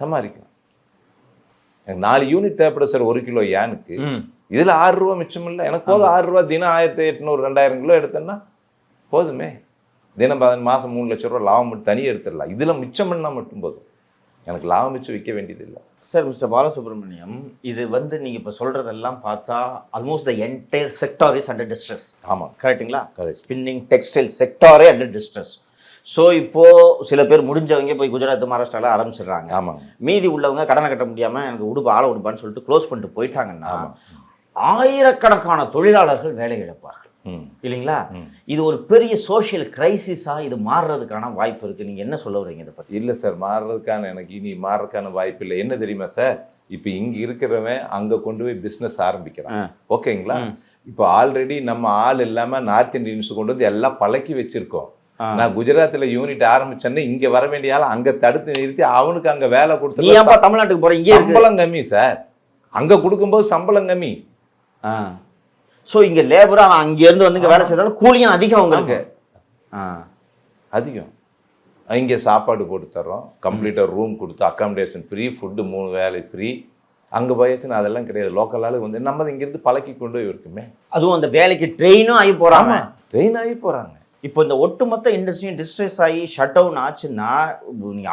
சம்பாதிக்கலாம் எனக்கு நாலு யூனிட் தேவைப்படும் சார் ஒரு கிலோ யானுக்கு. இதுல ஆறு ரூபா மிச்சம் இல்லை. எனக்கு போதும். ஆறு ரூபா தினம் ஆயிரத்தி எட்நூறு ரெண்டாயிரம் கிலோ எடுத்தேன்னா போதுமே. தினம் பதினஞ்சு மாசம் மூணு லட்சம் ரூபா லாபம் மட்டும் தனியாக எடுத்துடலாம். இதுல மிச்சம் பண்ணா மட்டும் போதும். எனக்கு லாபம் மிச்சம் விற்க வேண்டியதில்லை. சார் மிஸ்டர் பாலசுப்ரமணியம் இது வந்து நீங்க இப்ப சொல்றதெல்லாம் பார்த்தா almost the entire sector is under distress ஆமா. கரெக்ட்டுங்களா Correct. ஸ்பின்னிங் டெக்ஸ்டைல் செக்டாரே அண்டர் டிஸ்ட்ரெஸ் ஸோ இப்போ சில பேர் முடிஞ்சவங்க போய் குஜராத் மகாராஷ்டிரால ஆரம்பிச்சிடுறாங்க. ஆமாங்க மீதி உள்ளவங்க கடனை கட்ட முடியாம எனக்கு உடுப்பு ஆள உடுப்பான்னு சொல்லிட்டு க்ளோஸ் பண்ணிட்டு போயிட்டாங்கன்னா. ஆயிரக்கணக்கான தொழிலாளர்கள் வேலை இழப்பார்கள். இல்லைங்களா. இது ஒரு பெரிய சோஷியல் கிரைசிஸா இது மாறுறதுக்கான வாய்ப்பு இருக்கு. நீங்க என்ன சொல்ல வரீங்க இதை பத்தி? இல்ல சார் மாறுறதுக்கான எனக்கு இனி மாறுறதுக்கான வாய்ப்பு இல்லை. என்ன தெரியுமா சார்? இப்போ இங்க இருக்கிறவன் அங்க கொண்டு போய் பிசினஸ் ஆரம்பிக்கிறான். ஓகேங்களா. இப்போ ஆல்ரெடி நம்ம ஆள் இல்லாம நார்த் இந்தியன்ஸ் கொண்டு வந்து எல்லாம் பழக்கி வச்சிருக்கோம். நான் குஜராத்ல யூனிட் ஆரம்பிச்சேன்னு இங்க வர வேண்டிய ஆள் அங்க தடுத்து நிறுத்தி அவனுக்கு அங்க வேலை கொடுத்து தமிழ்நாட்டுக்கு இருக்கு. சம்பளம் கம்மி சார். அங்க கொடுக்கும்போது சம்பளம் கம்மி. ஸோ இங்க லேபரா அவன் அங்க இருந்து வந்து இங்க வேலை செய்தாலும் கூலியும் அதிகம் உங்களுக்கு ஆ. அதிகம். இங்கே சாப்பாடு போட்டு தர்றோம். கம்ப்ளீட்டாக ரூம் கொடுத்து அக்காமடேஷன் ஃப்ரீ ஃபுட்டு மூணு வேலை ஃப்ரீ அங்கே போயாச்சுன்னா அதெல்லாம் கிடையாது. லோக்கல் ஆளு வந்து நம்ம இங்கேருந்து பழக்கி கொண்டு போய் இருக்குமே அதுவும் அந்த வேலைக்கு ட்ரெயினும் ஆகி போறாங்க. ட்ரெயின் ஆகி போகிறாங்க இப்போ இந்த ஒட்டுமொத்த இண்டஸ்ட்ரியும் டிஸ்ட்ரெஸ் ஆகி ஷட் டவுன் ஆச்சுன்னா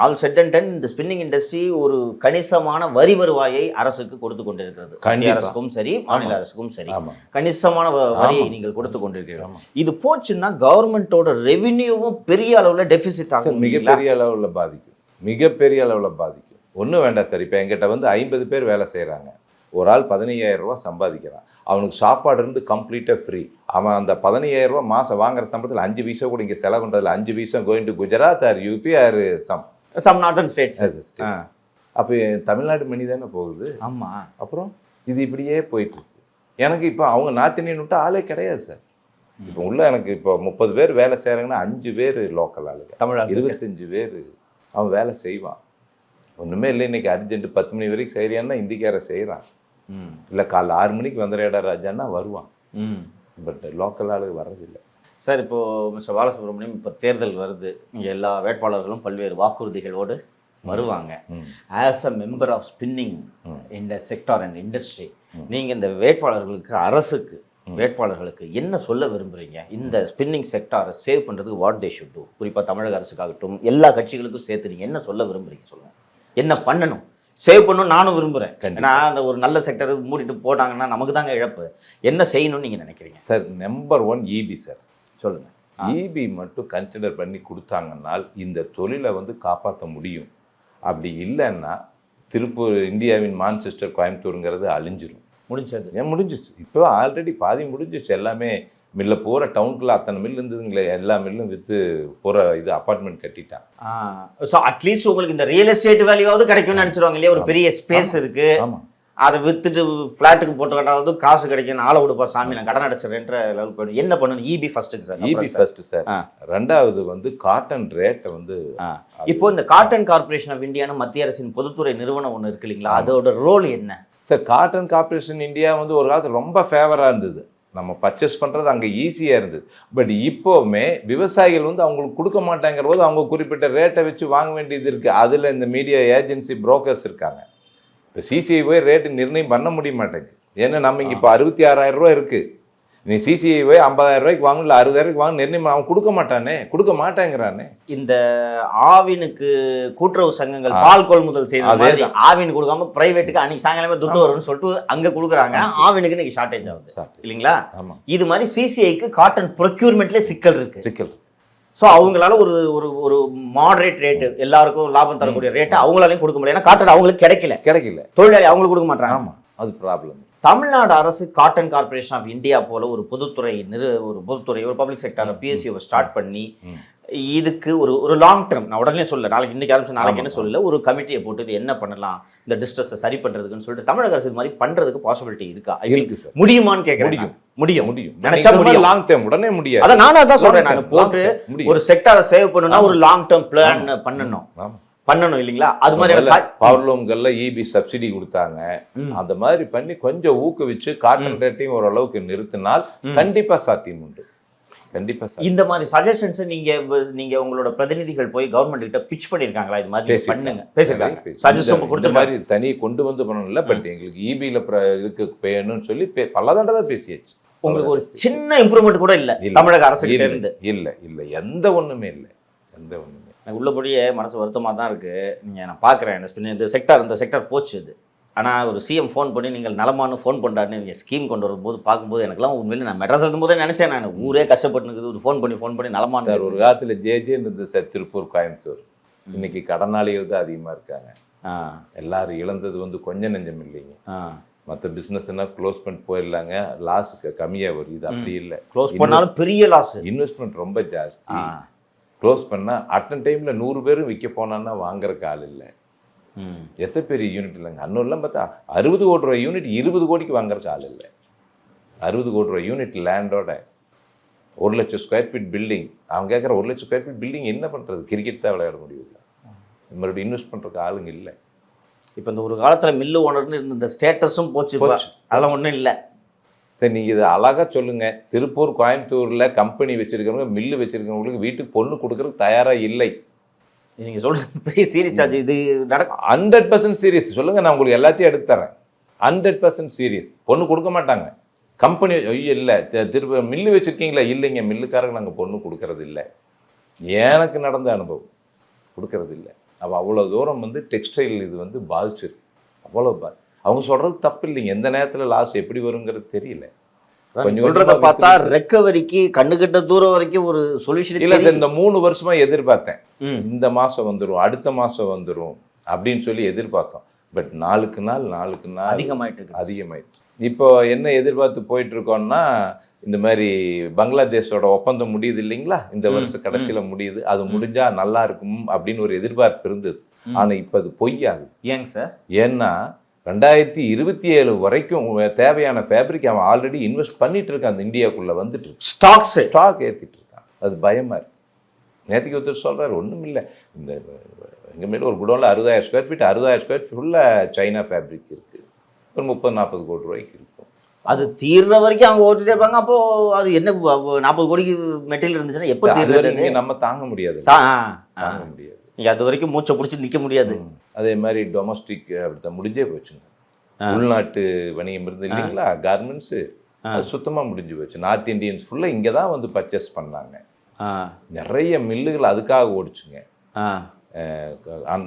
ஆல் செட் அண்ட் டன் இந்த ஸ்பின்னிங் இண்டஸ்ட்ரி ஒரு கணிசமான வரி வருவாயை அரசுக்கு கொடுத்து கொண்டிருக்கிறது. மத்திய. அரசுக்கும் சரி மாநில அரசுக்கும் சரி. கணிசமான வரியை. நீங்கள் கொடுத்து கொண்டிருக்கிறீர்கள். இது போச்சுன்னா கவர்மெண்டோட ரெவென்யூவும் பெரிய அளவுல டெபிசிட் ஆகும்? மிகப்பெரிய அளவில் பாதிக்கும். மிகப்பெரிய அளவில் பாதிக்கும். ஒன்றும் வேண்டாம் சார். இப்போ என்கிட்ட வந்து ஐம்பது பேர் வேலை செய்கிறாங்க ஒரு ஆள் பதினையாயிரம் ரூபாய் சம்பாதிக்கிறான். அவனுக்கு சாப்பாடு இருந்து கம்ப்ளீட்டாக ஃப்ரீ அவன் அந்த பதினையாயிரம் ரூபாய் மாதம் வாங்குற சம்பளத்தில் அஞ்சு பைசா கூட இங்கே செலவு பண்ணுறதுல அஞ்சு paisa going to Gujarat or UP or some some northern states அப்போ தமிழ்நாடு மணி தானே போகுது? ஆமா. அப்புறம் இது இப்படியே போயிட்டு இருக்கு. எனக்கு இப்போ அவங்க நார்த் இந்தியன் விட்டு ஆளே கிடையாது சார். இப்போ உள்ள எனக்கு இப்போ முப்பது பேர் வேலை செய்கிறாங்கன்னா அஞ்சு பேர் லோக்கல் ஆளுங்க. தமிழ்நாடு இருபத்தஞ்சு பேர் அவன் வேலை செய்வான். ஒன்றுமே இல்லை இன்னைக்கு அர்ஜென்ட் பத்து மணி வரைக்கும் செய்கிறான்னா இந்திக்கார செய்கிறான் இல்லை காலைல ஆறு மணிக்கு வந்துடுறா ராஜான்னா வருவான். ம். பட் லோக்கல் ஆளுங்க வர்றதில்லை. சார் இப்போ மிஸ்டர் பாலசுப்ரமணியம் இப்போ தேர்தல் வருது. இங்கே எல்லா வேட்பாளர்களும் பல்வேறு வாக்குறுதிகளோடு வருவாங்க. As a member of spinning இந்த செக்டார் அண்ட் இண்டஸ்ட்ரி நீங்கள் இந்த வேட்பாளர்களுக்கு அரசுக்கு வேட்பாளர்களுக்கு என்ன சொல்ல விரும்புறீங்க? இந்த ஸ்பின்னிங் செக்டாரை சேவ் பண்ணுறதுக்கு வாட் தே ஷுட் டூ குறிப்பாக தமிழக அரசுக்காகட்டும் எல்லா கட்சிகளுக்கும் சேர்த்து நீங்கள் என்ன சொல்ல விரும்புறீங்க சொல்லுங்க. என்ன பண்ணணும்? சேவ் பண்ணணும் நானும் விரும்புகிறேன் ஏன்னா அந்த ஒரு நல்ல செக்டர் மூடிட்டு போட்டாங்கன்னா நமக்கு தாங்க இழப்பு. என்ன செய்யணும்னு நீங்கள் நினைக்கிறீங்க? Sir number one EB sir சொல்லுங்க. இபி மட்டும் கன்சிடர் பண்ணி கொடுத்தாங்கன்னால் இந்த தொழிலை வந்து காப்பாற்ற முடியும். அப்படி இல்லைன்னா திருப்பூர் இந்தியாவின் மான்செஸ்டர் கோயம்புத்தூருங்கிறது அழிஞ்சிரும். முடிஞ்சது. ஏன் முடிஞ்சிச்சு இப்போ ஆல்ரெடி பாதி முடிஞ்சிச்சு எல்லாமே மில்ல போகிற டவுனுக்குள்ள அத்தனை மில் இருந்ததுங்களே எல்லா மில்லும் விற்று போகிற இது அப்பார்ட்மெண்ட் கட்டிட்டான் ஸோ அட்லீஸ்ட் உங்களுக்கு இந்த ரியல் எஸ்டேட் வேல்யூவாவது கிடைக்கும்னு நினச்சிருவாங்க இல்லையா? ஒரு பெரிய ஸ்பேஸ் இருக்கு. ஆமாம் அதை வித்துட்டு ஃப்ளாட்டுக்கு போட்டு கட்டாவது காசு கிடைக்கும் ஆளை விடுப்பா சாமி நான் கடன் அடைச்சிடுறேன்ற லெவல் போயிடும். என்ன பண்ணணும் இபி ஃபர்ஸ்ட்டுக்கு சார் இபி ஃபர்ஸ்ட் சார். ரெண்டாவது வந்து காட்டன் ரேட்டை வந்து. இப்போ இந்த காட்டன் கார்ப்பரேஷன் ஆஃப் இந்தியான்னு மத்திய அரசின் பொதுத்துறை நிறுவனம் ஒன்று இருக்கு இல்லைங்களா? அதோட ரோல் என்ன? சார் காட்டன் கார்ப்பரேஷன் இந்தியா வந்து ஒரு காலத்தில் ரொம்ப ஃபேவராக இருந்தது. நம்ம பர்ச்சேஸ் பண்ணுறது அங்கே ஈஸியாக இருந்தது. பட் இப்போவுமே விவசாயிகள் வந்து அவங்களுக்கு கொடுக்க மாட்டாங்கிற போது அவங்க குறிப்பிட்ட ரேட்டை வச்சு வாங்க வேண்டியது இருக்குது அதில் இந்த மீடியா ஏஜென்சி புரோக்கர்ஸ் இருக்காங்க. இப்போ சிசிஐ போய் ரேட்டு நிர்ணயம் பண்ண முடிய மாட்டேங்குது. ஏன்னா நம்ம இங்கே இப்போ அறுபத்தி ஆறாயிரம் ரூபா இருக்குது நீ சிசிஐ போய் ஐம்பதாயிரம் ரூபாய்க்கு வாங்க இல்லை அறுபதாயிரம் வாங்க நிர்ணயம் அவன் கொடுக்க மாட்டானே கொடுக்க மாட்டேங்கிறானே. இந்த ஆவினுக்கு கூட்டுறவு சங்கங்கள் பால் கொள்முதல் செய்த. ஆவின் கொடுக்காம பிரைவேட்டுக்கு அன்னைக்கு சாயங்காலமே துட்டு வரும்னு சொல்லிட்டு அங்க கொடுக்குறாங்க. ஆவினுக்கு இன்னைக்கு ஷார்டேஜ் ஆகுது. இல்லைங்களா? ஆமாம் இது மாதிரி சிசிஐக்கு காட்டன் ப்ரொக்யூர்மெண்ட்ல சிக்கல் இருக்கு. சிக்கல். ஸோ அவங்களால ஒரு ஒரு ஒரு மாடரேட் ரேட்டு எல்லாருக்கும் லாபம் தரக்கூடிய ரேட்டு அவங்களாலையும் கொடுக்க முடியல. ஏன்னா காட்டன் அவங்களுக்கு கிடைக்கல. கிடைக்கல. தொழிலாளி அவங்களுக்கு கொடுக்க மாட்டாங்க ஆமாம் அது ப்ராப்ளம் தமிழ்நாடு அரசு காட்டன் கார்ப்பரேஷன் ஆஃப் இந்தியா போல ஒரு பொதுத்துறை நிறு ஒரு பொதுத்துறை ஒரு பப்ளிக் செக்டர் பிஎஸ்சியை ஸ்டார்ட் பண்ணி. இதுக்கு ஒரு ஒரு லாங் டேர்ம் நான் உடனே சொல்ல நாளைக்கு இன்னைக்கு ஆரம்பிச்சு நாளைக்கு என்ன. சொல்லல ஒரு கமிட்டியை போட்டு இது என்ன பண்ணலாம் இந்த டிஸ்ட்ரெஸை சரி பண்றதுக்குன்னு சொல்லிட்டு தமிழக அரசு இது மாதிரி பண்றதுக்கு பாசிபிலிட்டி இருக்கா? இருக்கு முடியுமான்னு கேட்குறேன் முடியும். முடியும் முடியும். நினைச்சா முடியும். லாங் டேர்ம் உடனே முடியாது. அதான் நானும் அதான் சொல்றேன் நான். போட்டு முடியும். ஒரு செக்டாரை சேவ் பண்ணணும்னா ஒரு லாங் டேர்ம் பிளான் பண்ணணும். பண்ணணும் இல்லைங்களா? அது மாதிரி பவர் லூம்கள்ல இபி சப்சிடி கொடுத்தாங்க. அந்த மாதிரி பண்ணி கொஞ்சம் ஊக்குவிச்சு ரேட்டையும் ஓரளவுக்கு நிறுத்தினால் கண்டிப்பா சாத்தியம் உண்டு. கண்டிப்பா. இந்த மாதிரி சஜஷன்ஸ் நீங்க நீங்க உங்களோட பிரதிநிதிகள் போய் கவர்மெண்ட் கிட்ட பிச் பண்ணிருக்காங்களா? இது மாதிரி. பண்ணுங்க. பேசிருக்காங்க பேசி- சஜஷன் கொடுத்துருக்காங்க. மாதிரி தனி கொண்டு வந்து பண்ணணும்ல பட் எங்களுக்கு இபியில இதுக்கு வேணும்னு சொல்லி பல தடவை பேசியாச்சு. உங்களுக்கு ஒரு சின்ன இம்ப்ரூவ்மெண்ட் கூட இல்ல. தமிழக அரசு கிட்ட இல்ல, இருந்து. இல்ல. இல்ல. எந்த ஒண்ணுமே இல்ல. எந்த ஒண்ணுமே எனக்கு உள்ளபடியே மனசு வருத்தமா தான் இருக்கு. நீங்க நான் பாக்குறேன். இந்த இந்த செக்டார் இந்த செக்டார் போச்சு இது ஆனா ஒரு சிஎம் ஃபோன் பண்ணி நீங்கள் நலமானு ஃபோன் பண்றாருன்னு நீங்க ஸ்கீம் கொண்டு வரும்போது பார்க்கும்போது எனக்குலாம் உண்மையில நான் மெட்ராஸ் இருக்கும்போதே நினைச்சேன் நான். ஊரே கஷ்டப்பட்டு இருக்குது ஒரு ஃபோன் பண்ணி ஃபோன் பண்ணி நலமானு. சார் ஒரு காலத்துல ஜே ஜேன்னு இருந்தது சார் திருப்பூர் கோயம்புத்தூர். இன்னைக்கு கடனாளிகள் தான் அதிகமா இருக்காங்க. ஆ, எல்லாரும் இழந்தது வந்து கொஞ்சம் நெஞ்சம் இல்லைங்க. ஆ. மற்ற பிஸ்னஸ்னா க்ளோஸ் பண்ணிட்டு போயிடலாங்க. லாஸ் கம்மியாக வருது. இது அப்படி இல்லை. க்ளோஸ் பண்ணாலும் பெரிய லாஸ் இன்வெஸ்ட்மெண்ட் ரொம்ப ஜாஸ்தி. க்ளோஸ் பண்ணால் அட்டன் டைமில் நூறு பேரும் விற்க போனான்னா வாங்குறக்கு ஆள் இல்லை. எத்தனை பெரிய யூனிட் இல்லைங்க? அன்னூர்லாம் பார்த்தா அறுபது கோடி ரூபாய் யூனிட் இருபது கோடிக்கு வாங்குறக்கு ஆள் இல்லை. அறுபது கோடி ரூபாய் யூனிட் லேண்டோட ஒரு லட்சம் ஸ்கொயர் ஃபீட் பில்டிங் அவன் கேட்குற ஒரு லட்சம் ஸ்கொயர் ஃபீட் பில்டிங் என்ன பண்ணுறது கிரிக்கெட் தான் விளையாட முடியும். மறுபடியும் இன்வெஸ்ட் பண்ணுறதுக்கு ஆளுங்க இல்லை. இப்போ இந்த ஒரு காலத்துல மில்லு ஓனர்னு இருந்த ஸ்டேட்டஸும் போச்சு. அதெல்லாம் ஒண்ணும் இல்ல. சரி நீங்கள் இதை அழகாக சொல்லுங்கள் திருப்பூர் கோயம்புத்தூரில் கம்பெனி வச்சுருக்கிறவங்க மில்லு வச்சுருக்கிறவங்களுக்கு வீட்டுக்கு பொண்ணு கொடுக்கறதுக்கு தயாராக இல்லை. நீங்க சொல்றது பெரிய சீரியஸ் ஆச்சு இது நடக்க ஹண்ட்ரட் பர்சன்ட் சீரியஸ் சொல்லுங்கள் நான் உங்களுக்கு எல்லாத்தையும் எடுத்து தரேன் ஹண்ட்ரட் பர்சன்ட் சீரியஸ் பொண்ணு கொடுக்க மாட்டாங்க. கம்பெனி ஐயோ இல்லை. திருப்ப மில்லு வச்சுருக்கீங்களா? இல்லைங்க. மில்லுக்காரங்க நாங்கள் பொண்ணு கொடுக்கறது இல்லை. எனக்கு நடந்த அனுபவம். கொடுக்கறது இல்லை. அவள் அவ்வளோ தூரம் வந்து டெக்ஸ்டைல் இது வந்து பாதிச்சிருக்கு அவ்வளோ பா அவங்க சொல்கிறது தப்பு இல்லைங்க எந்த நேரத்தில் லாஸ் எப்படி வருங்கிறது தெரியல. கொஞ்சம் சொல்றத பார்த்தா ரெக்கவரிக்கு கண்ணு கிட்ட தூரம் வரைக்கும் ஒரு இல்ல சொல்யூஷன் சார் இந்த மூணு வருஷமா எதிர்பார்த்தேன். இந்த மாசம் வந்துரும் அடுத்த மாசம் வந்துரும் அப்படின்னு சொல்லி எதிர்பார்த்தோம். பட் நாளுக்கு நாள் நாளுக்கு நாள் அதிகமாயிட்டு இருக்கு. அதிகமாயிடுச்சு இப்போ என்ன எதிர்பார்த்து போயிட்டு இருக்கோம்னா இந்த மாதிரி பங்களாதேஷோட ஒப்பந்தம் முடியுது இல்லைங்களா? இந்த வருஷ கடைசியில முடியுது. அது முடிஞ்சா நல்லா இருக்கும் அப்படின்னு ஒரு எதிர்பார்ப்பு இருந்தது. ஆனா இப்ப அது பொய்யாகுது. ஏங்க சார்? ஏன்னா ரெண்டாயிரத்தி இருபத்தி ஏழு வரைக்கும் தேவையான ஃபேப்ரிக் அவன் ஆல்ரெடி இன்வெஸ்ட் பண்ணிட்டு இருக்கான் அந்த இந்தியாக்குள்ள வந்துட்டு இருக்கு ஸ்டாக்ஸ் ஸ்டாக் ஏற்றிட்டு இருக்கான் அது பயமா இருக்கு. நேற்றுக்கு ஒருத்தர் சொல்றாரு ஒண்ணும் இல்லை இந்த எங்கள் மேலே ஒரு குடோனில் அறுபதாயிரம் ஸ்கொயர் ஃபீட் அறுபதாயிரம் ஸ்கொயர் ஃபீட் ஃபுல்லாக சைனா ஃபேப்ரிக் இருக்கு. ஒரு முப்பது நாற்பது கோடி ரூபாய்க்கு இருக்கும். அது தீர்ற வரைக்கும் அவங்க ஓட்டிட்டே இருப்பாங்க. அப்போ அது என்ன நாற்பது கோடிக்கு மெட்டீரியல் இருந்துச்சுன்னா எப்போ தீர்றது நம்ம தாங்க முடியாது. தாங்க முடியாது. நீங்க அது வரைக்கும் மூச்சை பிடிச்சி நிக்க முடியாது. அதே மாதிரி டொமஸ்டிக் அப்படித்தான். முடிஞ்சே போச்சுங்க. உள்நாட்டு வணிகம் இருந்து இல்லைங்களா? கார்மெண்ட்ஸு அது சுத்தமா முடிஞ்சு போச்சு. நார்த் இந்தியன்ஸ் ஃபுல்லா இங்க தான் வந்து பர்ச்சேஸ் பண்ணாங்க. நிறைய மில்லுகள் அதுக்காக ஓடிச்சுங்க.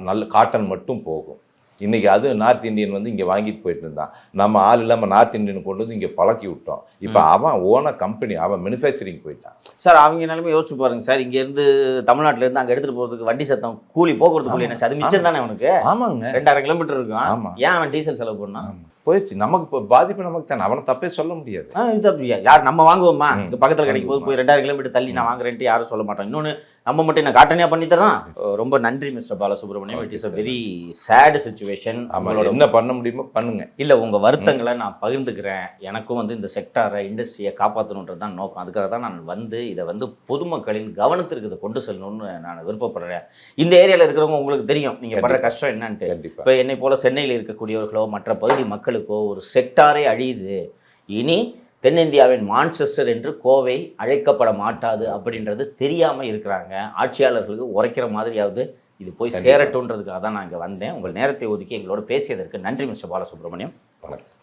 நல்ல காட்டன் மட்டும் போகும். இன்னைக்கு அது நார்த் இந்தியன் வந்து இங்க வாங்கிட்டு போயிட்டு இருந்தான். நம்ம ஆள் இல்லாம நார்த் இந்தியன் கொண்டு வந்து இங்க பழக்கி விட்டோம். இப்போ அவன் ஓன கம்பெனி அவன் மேனுஃபேக்சரிங் போயிட்டான். சார் அவங்க நிலைமை யோசிச்சு பாருங்க சார். இங்க இருந்து தமிழ்நாட்டுல இருந்து அங்க எடுத்துட்டு போறதுக்கு வண்டி சத்தம் கூலி போக்குவரத்து கூலி என்ன அது மிச்சம் தானே அவனுக்கு? ஆமாங்க. ரெண்டாயிரம் கிலோமீட்டர் இருக்கும். ஆமா. ஏன் அவன் டீசல் செலவு பண்ணான்? போயிடுச்சு. நமக்கு இப்போ பாதிப்பு நமக்கு தானே. அவனை தப்பே சொல்ல முடியாது. ஆ, இது அப்படியா? யார் நம்ம வாங்குவோமா. இங்க பக்கத்துல கிடைக்கும் போது போய் ரெண்டாயிரம் கிலோமீட்டர் தள்ளி நான் வாங்குறேன்ட்டு யாரும் சொல்ல மாட்டோம் இன்னொன்னு நம்ம மட்டும் என்ன காட்டனியா பண்ணி தரோம் ரொம்ப நன்றி mister Balasubramaniam. It is a very sad situation ஆமா என்ன பண்ண முடியுமோ பண்ணுங்க. இல்ல உங்க வருத்தங்களை நான் பகிர்ந்துக்கிறேன். எனக்கும் வந்து இந்த செக்டாரை இண்டஸ்ட்ரியை காப்பாற்றணுன்றது தான் நோக்கம். அதுக்காக தான் நான் வந்து இதை வந்து பொதுமக்களின் கவனத்திற்கு இதை கொண்டு செல்லணும்னு நான் விருப்பப்படுறேன். இந்த ஏரியால இருக்கிறவங்க உங்களுக்கு தெரியும். நீங்க படுற. கஷ்டம் என்னன்ட்டு. இப்போ என்னை போல சென்னையில் இருக்கக்கூடியவர்களோ மற்ற பகுதி மக்களுக்கோ ஒரு செக்டாரே அழியுது. இனி தென்னிந்தியாவின் மான்செஸ்டர் என்று கோவை அழைக்கப்பட மாட்டாது அப்படின்றது தெரியாம இருக்கிறாங்க. ஆட்சியாளர்களுக்கு உரைக்கிற மாதிரியாவது இது போய். சேரட்டுன்றதுக்காக தான் நான் இங்கே வந்தேன். உங்கள் நேரத்தை ஒதுக்கி எங்களோட பேசியதற்கு நன்றி மிஸ்டர் பாலசுப்ரமணியம். வணக்கம்.